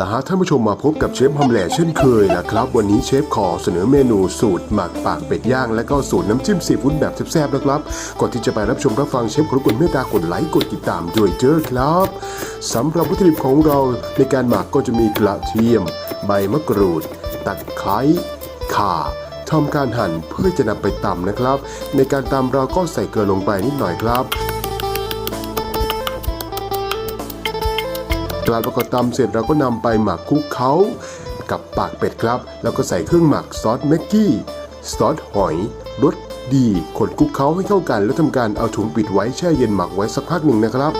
ละฮะท่านผู้ชมมาพบกับเชฟฮัมแหล่เช่นเคยนะครับ วันนี้เชฟขอเสนอเมนูสูตรหมักปากเป็ดย่าง และก็สูตรน้ำจิ้มซีฟู้ดแบบแซ่บๆนะครับก่อนที่จะไปรับชมรับฟังเชฟขอรบกวนเมตตากดไลค์กดติดตามด้วยเจอครับสำหรับวัตถุดิบของเราในการหมักก็จะมีกระเทียม ใบมะกรูดตะไคร้ข่าทำการหั่นเพื่อจะนำไปตำนะครับ ในการตำเราก็ใส่เกลือลงไปนิดหน่อยครับ กลาประกอบตำเสร็จเราก็นำไปหมักคลุกเคล้ากับปากเป็ดครับ แล้วก็ใส่เครื่องหมักซอสแม็กกี้ซอสหอยรสดีคนคลุกเคล้าให้เข้ากัน แล้วทำการเอาถุงปิดไว้แช่เย็นหมักไว้สักพักหนึ่งนะครับ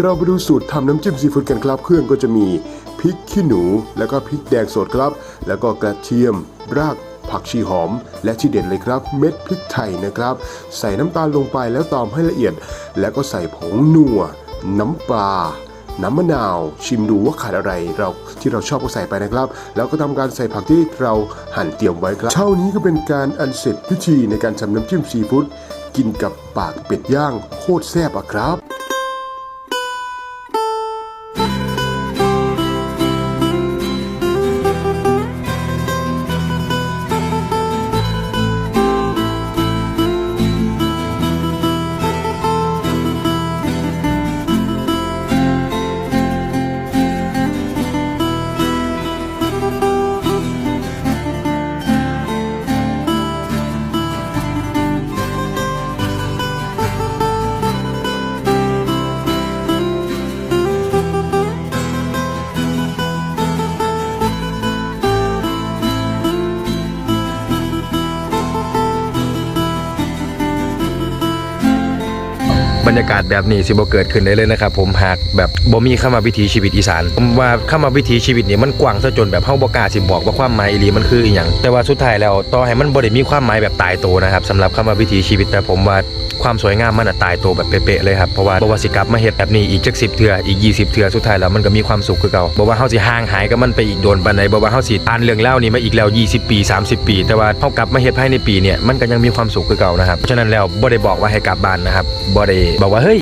เราไปดูสูตรทำน้ำจิ้มซีฟู้ดกันครับ เครื่องก็จะมีพริกขี้หนู แล้วก็พริกแดงสดครับ แล้วก็กระเทียม ราก ผักชีหอม และที่เด็ดเลยครับ เม็ดพริกไทยนะครับ ใส่น้ำตาลลงไปแล้วตามให้ละเอียด แล้วก็ใส่ผงนัว น้ำปลาน้ำมะนาวชิมดูว่าขาดอะไรเราที่เราชอบก็ใส่ไปนะครับ แล้วก็ทำการใส่ผักที่เราหั่นเตรียมไว้ครับเท่านี้ก็เป็นการอันเสร็จพิธีในการทำน้ำจิ้มซีฟู้ดกินกับปากเป็ดย่างโคตรแซ่บอะครับ บรรยากาศแบบนี้สิบ่เกิดขึ้นได้เลยนะครับผมหากแบบบ่มีเข้ามาวิถีชีวิตอีสานผมว่าเข้ามาวิถีชีวิตนี่มันกว้างซะจนแบบเฮาบ่กล้าสิบอกว่าความหมายอีหลีมันคืออีหยังแต่ว่าสุดท้ายแล้วต่อให้มันบ่ได้มีความหมายแบบตายตัวนะครับสำหรับเข้ามาวิถีชีวิตแต่ผมว่าความสวยงามมันน่ะตายตัวแบบเป๊ะๆเลยครับเพราะว่าบวสิกลับมาเฮ็ดแบบนี้อีกจัก10เทื่ออีก 20เทื่อสุดท้ายแล้วมันก็มีความสุขคือเก่าบ่ว่าเฮาสิห่างหายกับมันไปอีกโดนปานใดบ่ว่าเฮาสิอ่านเรื่องเล่านี้มาอีกแล้ว 20 ปี 30 ปี แต่ว่าเฮากลับมาเฮ็ดภายในปีเนี่ยมันก็ยังมีความสุขคือเก่านะครับเพราะฉะนั้นแล้วบ่ได้บอกว่าให้กลับบ้านนะครับบ่ได้บอกว่าเฮ้ย